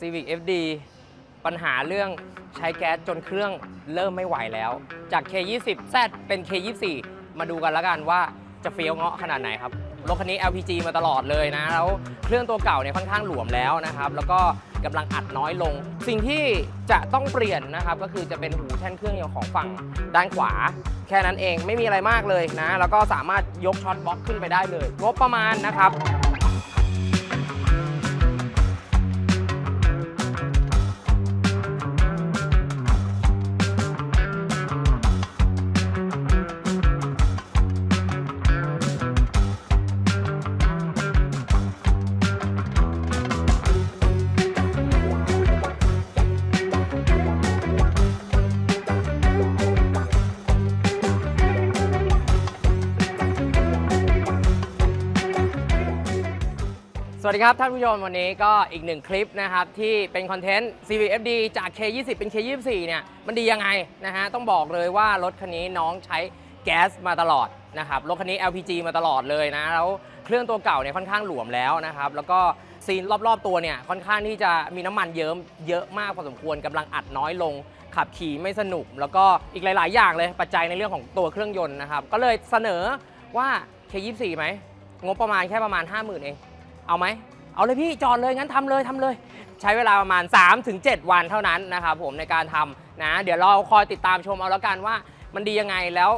Civic FD ปัญหาเรื่องใช้แก๊สจนเครื่องเริ่มไม่ไหวแล้ว จาก K20 Z เป็น K24 มาดูกันแล้วกันว่าจะเฟี้ยวเงาะขนาดไหนครับ รถคันนี้ LPG มาตลอดเลยนะ แล้วเครื่องตัวเก่าเนี่ยค่อนข้างหลวมแล้วนะครับ แล้วก็กำลังอัดน้อยลง สิ่งที่จะต้องเปลี่ยนนะครับ ก็คือจะเป็นหูแท่นเครื่องยนต์ของฝั่งด้านขวา แค่นั้นเองไม่มีอะไรมากเลยนะ แล้วก็สามารถยกช็อตบล็อกขึ้นไปได้เลยงบประมาณนะครับ วัสดีครับ ท่านผู้ชมวันนี้ก็อีกหนึ่งคลิปนะครับ ที่เป็นคอนเทนต์ cvfd จาก K20 เป็น K24 เนี่ยมันดียังไงนะฮะต้องบอกเลยว่ารถคันนี้น้องใช้แก๊สมาตลอดนะครับรถคันนี้ LPG มาตลอดเลยนะแล้วเครื่องตัวเก่าเนี่ยค่อนข้างหลวมแล้วนะครับแล้วก็ซีนรอบๆตัวเนี่ยค่อนข้างที่จะมีน้ำมันเยิ้มเยอะมากพอสมควรกำลังอัดน้อยลง ขับขี่ไม่สนุก แล้วก็อีกหลาย ๆ อย่างเลยปัจจัยในเรื่องของตัวเครื่องยนต์นะครับก็เลยเสนอว่า K24 ไหมงบประมาณแค่ประมาณ 50,000 เอง เอาไหมเอาเลยพี่จอดเลยงั้นทำเลยทำเลย ใช้เวลาประมาณ 3-7 วันเท่านั้นนะครับผมในการทำนะเดี๋ยวเราคอยติดตามชมเอาแล้วกันว่า มันดียังไงแล้ว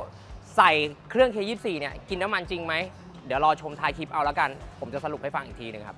ใส่เครื่อง K24 เนี่ยกินน้ำมันจริงไหมเดี๋ยวรอชมท้ายคลิปเอาแล้วกัน ผมจะสรุปให้ฟังอีกทีหนึ่งครับ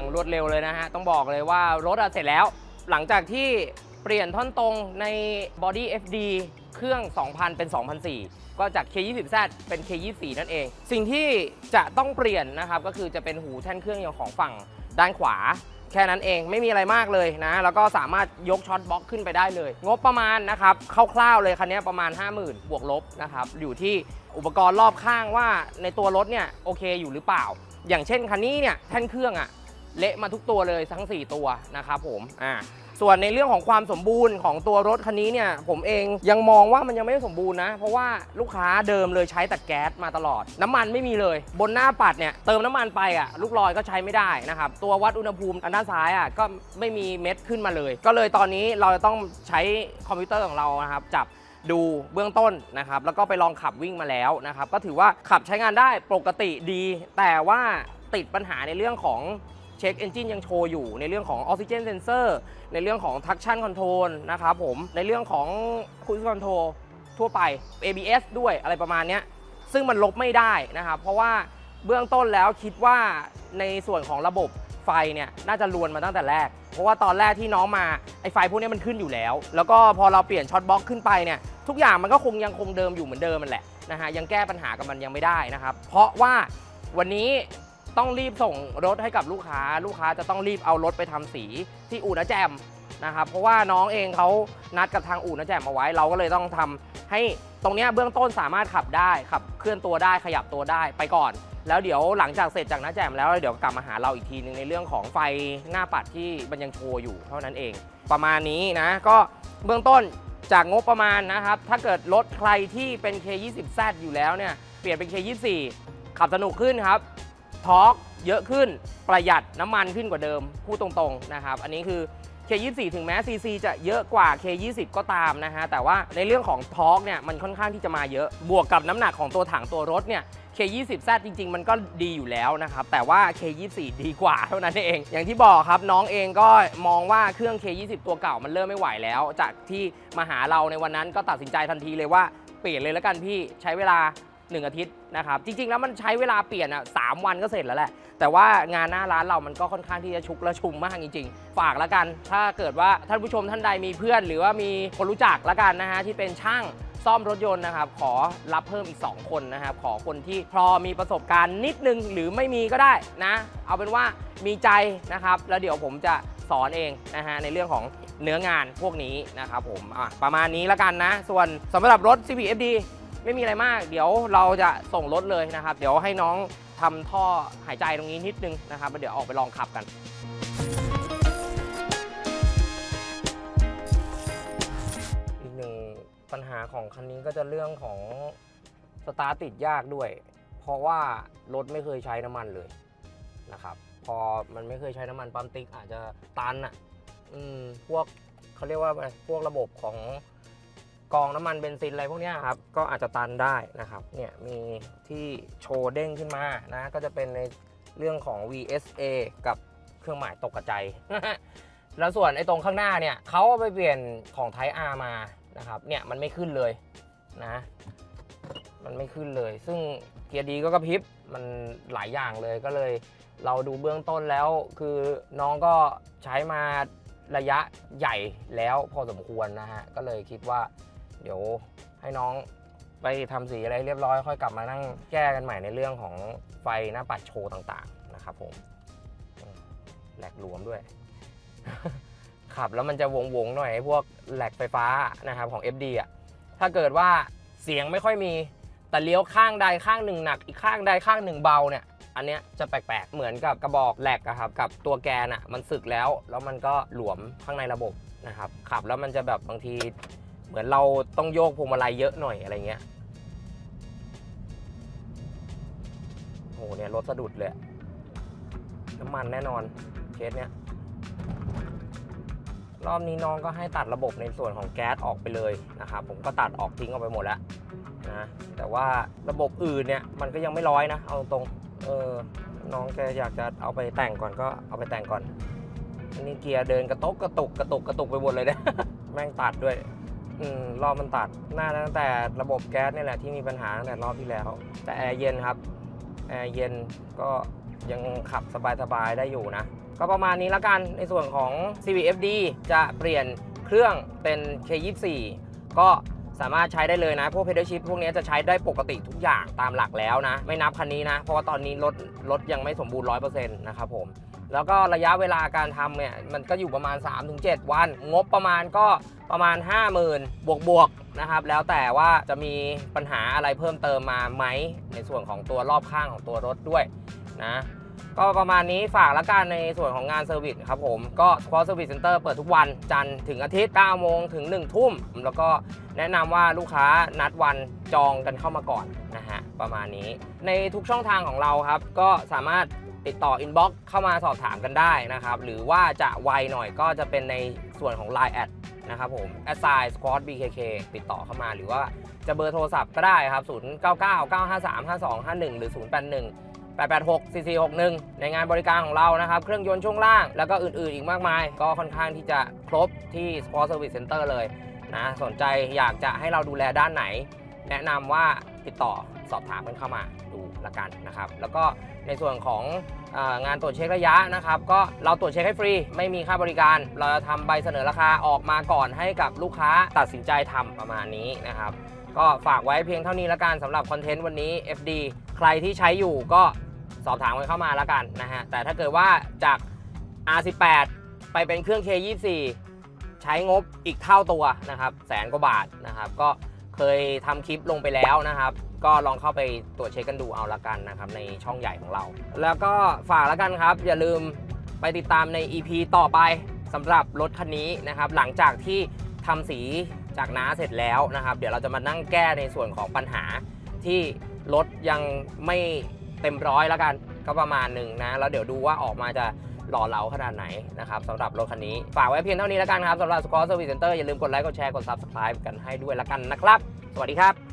อย่างรวดเร็วเลยนะฮะ ต้องบอกเลยว่ารถอะเสร็จแล้ว หลังจากที่เปลี่ยนท่อนตรงใน Body FD เครื่อง 2000 เป็น 2004 ก็จาก K20Z เป็น K24 นั่นเอง สิ่งที่จะต้องเปลี่ยนนะครับ ก็คือจะเป็นหูแท่นเครื่องยนต์ของฝั่งด้านขวา แค่นั้นเองไม่มีอะไรมากเลยนะ แล้วก็สามารถยกช็อตบล็อกขึ้นไปได้เลย งบประมาณนะครับคร่าวๆเลยคันนี้ประมาณ 50,000 บวกลบนะครับ อยู่ที่อุปกรณ์รอบข้างว่าในตัวรถเนี่ยโอเคอยู่หรือเปล่า อย่างเช่นคันนี้เนี่ยแท่นเครื่องอะ เละมาทุกตัวเลยทั้ง 4 ตัวนะครับผมอ่าส่วนในเรื่องของความสมบูรณ์ของตัวรถคันนี้เนี่ยผมเองยังมองว่ามันยังไม่ได้สมบูรณ์นะ เพราะว่าลูกค้าเดิมเลยใช้แต่แก๊สมาตลอด น้ำมันไม่มีเลย บนหน้าปัดเนี่ยเติมน้ำมันไปอะลูกลอยก็ใช้ไม่ได้นะครับตัววัดอุณหภูมิอันด้านซ้ายอะก็ไม่มีเม็ดขึ้นมาเลย ก็เลยตอนนี้เราจะต้องใช้คอมพิวเตอร์ของเรานะครับจับดูเบื้องต้นนะครับแล้วก็ไปลองขับวิ่งมาแล้วนะครับก็ถือว่าขับใช้งานได้ปกติดี แต่ว่าติดปัญหาในเรื่องของ เช็คเอนจินยังโชว์อยู่ในเรื่องของออกซิเจนเซนเซอร์ในเรื่องของทักชั่นคอนโทรลนะครับผมในเรื่องของคุ i คอนโทรลทั่วไป ABS ด้วยอะไรประมาณนี้ซึ่งมันลบไม่ได้นะครับ เพราะว่าเบื้องต้นแล้วคิดว่าในส่วนของระบบไฟเนี่ยน่าจะลวนมาตั้งแต่แรก เพราะว่าตอนแรกที่น้องมาไอ้ไฟพวกนี้มันขึ้นอยู่แล้ว แล้วก็พอเราเปลี่ยนช็อตบล็อกขึ้นไปเนี่ยทุกอย่างมันก็คงยังคงเดิมอยู่เหมือนเดิมมันแหละนะฮะยังแก้ปัญหากับมันยังไม่ได้นะครับ เพราะว่าวันนี้ ต้องรีบส่งรถให้กับลูกค้า ลูกค้าจะต้องรีบเอารถไปทำสีที่อู่นะแจมนะครับ เพราะว่าน้องเองเขานัดกับทางอู่นะแจมเอาไว้ เราก็เลยต้องทำให้ตรงนี้เบื้องต้นสามารถขับได้ขับเคลื่อนตัวได้ขยับตัวได้ไปก่อน แล้วเดี๋ยวหลังจากเสร็จจากน้าแจมแล้วเดี๋ยวกลับมาหาเราอีกทีหนึงในเรื่องของไฟหน้าปัดที่มันยังโชว์อยู่เท่านั้นเอง ประมาณนี้นะ ก็เบื้องต้นจากงบประมาณนะครับ ถ้าเกิดรถใครที่เป็น K20Z อยู่แล้วเนี่ย เปลี่ยนเป็น K24 ขับสนุกขึ้นครับ ทอร์กเยอะขึ้นประหยัดน้ำมันขึ้นกว่าเดิมพูดตรงๆนะครับ อันนี้คือ K24 ถึงแม้ CC จะเยอะกว่า K20 ก็ตามนะฮะ แต่ว่าในเรื่องของทอร์กเนี่ยมันค่อนข้างที่จะมาเยอะ บวกกับน้ำหนักของตัวถังตัวรถเนี่ย K20Z จริง ๆ มันก็ดีอยู่แล้วนะครับ แต่ว่า K24 ดีกว่าเท่านั้นเอง อย่างที่บอกครับน้องเองก็มองว่าเครื่อง K20 ตัวเก่ามันเริ่มไม่ไหวแล้ว จากที่มาหาเราในวันนั้นก็ตัดสินใจทันทีเลยว่าเปลี่ยนเลยแล้วกันพี่ใช้เวลา 1 อาทิตย์นะครับ จริง ๆ แล้วมันใช้เวลาเปลี่ยนอะสามวันก็เสร็จแล้วแหละ แต่ว่างานหน้าร้านเรามันก็ค่อนข้างที่จะชุกและชุมมากจริง ๆ ฝากแล้วกัน ถ้าเกิดว่าท่านผู้ชมท่านใดมีเพื่อน หรือว่ามีคนรู้จักแล้วกันนะฮะที่เป็นช่างซ่อมรถยนต์นะครับ ขอรับเพิ่มอีก 2 คนนะครับ ขอคนที่พอมีประสบการณ์นิดนึงหรือไม่มีก็ได้นะ เอาเป็นว่ามีใจนะครับ แล้วเดี๋ยวผมจะสอนเองนะฮะในเรื่องของเนื้องานพวกนี้นะครับผมอะประมาณนี้แล้วกันนะ ส่วนสำหรับรถ CBFD ไม่มีอะไรมาก เดี๋ยวเราจะส่งรถเลยนะครับ เดี๋ยวให้น้องทำท่อหายใจตรงนี้นิดนึงนะครับเดี๋ยวออกไปลองขับกัน อีกหนึ่งปัญหาของคันนี้ก็จะเรื่องของสตาร์ทติดยากด้วย เพราะว่ารถไม่เคยใช้น้ำมันเลยนะครับ พอมันไม่เคยใช้น้ำมันปั๊มติ๊กอาจจะตันอะอืมพวกเขาเรียกว่าอะไรพวกระบบของ กองน้ำมันเบนซินอะไรพวกนี้ครับก็อาจจะตันได้นะครับเนี่ยมีที่โชว์เด้งขึ้นมานะก็จะเป็นในเรื่องของ VSA กับเครื่องหมายตกกระจายแล้วส่วนไอ้ตรงข้างหน้าเนี่ยเขาเอาไปเปลี่ยนของ Type R มานะครับเนี่ยมันไม่ขึ้นเลยนะมันไม่ขึ้นเลย ซึ่งเกียร์ดีก็กระพริบมันหลายอย่างเลยก็เลย เราดูเบื้องต้นแล้ว คือน้องก็ใช้มาระยะใหญ่แล้วพอสมควรนะฮะก็เลยคิดว่า เดี๋ยวให้น้องไปทำสีอะไรเรียบร้อยค่อยกลับมานั่งแก้กันใหม่ในเรื่องของไฟหน้าปัดโชว์ต่างๆนะครับผมแหลกหลวมด้วย ขับแล้วมันจะวงวงๆหน่อยพวกแหลกไฟฟ้านะครับของ FD อะถ้าเกิดว่าเสียงไม่ค่อยมีแต่เลี้ยวข้างใดข้างหนึ่งหนักอีกข้างใดข้างหนึ่งเบาเนี่ยอันเนี้ยจะแปลกๆเหมือนกับกระบอกแหลกอะครับกับตัวแกนอะมันสึกแล้วแล้วมันก็หลวมข้างในระบบนะครับขับแล้วมันจะแบบบางที เหมือนเราต้องโยกพวงมาลัยเยอะหน่อยอะไรเงี้ยโอ้โหเนี่ยรถสะดุดเลย น้ำมันแน่นอนเคสเนี้ยรอบนี้น้องก็ให้ตัดระบบในส่วนของแก๊สออกไปเลยนะครับผมก็ตัดออกทิ้งออกไปหมดแล้วนะแต่ว่าระบบอื่นเนี่ยมันก็ยังไม่ร้อยนะ เอาตรงเออน้องแกอยากจะเอาไปแต่งก่อนก็เอาไปแต่งก่อนอันนี้เกียร์เดินกระตุกกระตุกกระตุกกระตุกไปหมดเลยนะแม่งตัดด้วย อืมรอบมันตัดหน่าตั้งแต่ระบบแก๊สนี่แหละที่มีปัญหาตั้งแต่รอบที่แล้ว แต่แอร์เย็นครับแอร์เย็นก็ยังขับสบายๆได้อยู่นะ ก็ประมาณนี้ล้วกันในส่วนของ CVFD จะเปลี่ยนเครื่องเป็น K24 ก็สามารถใช้ได้เลยนะ พวก pedal shift พวกนี้จะใช้ได้ปกติทุกอย่างตามหลักแล้วนะ ไม่นับคันนี้นะ เพราะว่าตอนนี้รถรถยังไม่สมบูรณ์ 100%นะครับผม แล้วก็ระยะเวลาการทำเนี่ยมันก็อยู่ประมาณ 3-7 วัน งบประมาณก็ประมาณ 50,000 บวกบวกนะครับ แล้วแต่ว่าจะมีปัญหาอะไรเพิ่มเติมมาไหม ในส่วนของตัวรอบข้างของตัวรถด้วยนะ ก็ประมาณนี้ฝากละกันในส่วนของงานเซอร์วิสครับผมก็ Sport Service Center เปิดทุกวันจันทร์ถึงอาทิตย์9โมงถึง 1 ทุ่ม แล้วก็แนะนำว่าลูกค้านัดวันจองกันเข้ามาก่อนนะฮะประมาณนี้ ในทุกช่องทางของเราครับ ก็สามารถติดต่อ inbox เข้ามาสอบถามกันได้นะครับ หรือว่าจะไวหน่อยก็จะเป็นในส่วนของ Line แอดนะครับผม a s s i g n Squad BKK ติดต่อเข้ามาหรือว่าจะเบอร์โทรศัพท์ก็ได้ครับ 0 9 9 9 5 3 5 2 5 1 หรือ 0 8 1 886 4461 ในงานบริการของเรานะครับ เครื่องยนต์ช่วงล่าง แล้วก็อื่นๆอีกมากมาย ก็ค่อนข้างที่จะครบที่ Sport Service Center เลยนะสนใจอยากจะให้เราดูแลด้านไหน แนะนำว่าติดต่อสอบถามกันเข้ามาดูละกันนะครับ แล้วก็ในส่วนของงานตรวจเช็คระยะนะครับ ก็เราตรวจเช็คให้ฟรี ไม่มีค่าบริการ เราจะทำใบเสนอราคาออกมาก่อนให้กับลูกค้าตัดสินใจทำประมาณนี้นะครับ ก็ฝากไว้เพียงเท่านี้ละกันสำหรับคอนเทนต์วันนี้ FD ใครที่ใช้อยู่ก็สอบถามกันเข้ามาและกันนะฮะ แต่ถ้าเกิดว่าจาก R18 ไปเป็นเครื่อง K24 ใช้งบอีกเท่าตัวนะครับแสนกว่าบาทนะครับ ก็เคยทำคลิปลงไปแล้วนะครับ ก็ลองเข้าไปตรวจเช็คกันดูเอาละกันนะครับ ในช่องใหญ่ของเรา แล้วก็ฝากละกันครับ อย่าลืมไปติดตามใน EP ต่อไปสำหรับรถคันนี้นะครับ หลังจากที่ทำสีจากน้าเสร็จแล้วนะครับ เดี๋ยวเราจะมานั่งแก้ในส่วนของปัญหาที่ รถยังไม่เต็มร้อยแล้วกันก็ประมาณหนึ่งนะ แล้วเดี๋ยวดูว่าออกมาจะหล่อเหลาขนาดไหนนะครับสำหรับรถคันนี้ ฝากไว้เพียงเท่านี้แล้วกันครับสำหรับ Score Service Center อย่าลืมกดไลค์กดแชร์กดซับสไครป์กันให้ด้วยแล้วกันนะครับ สวัสดีครับ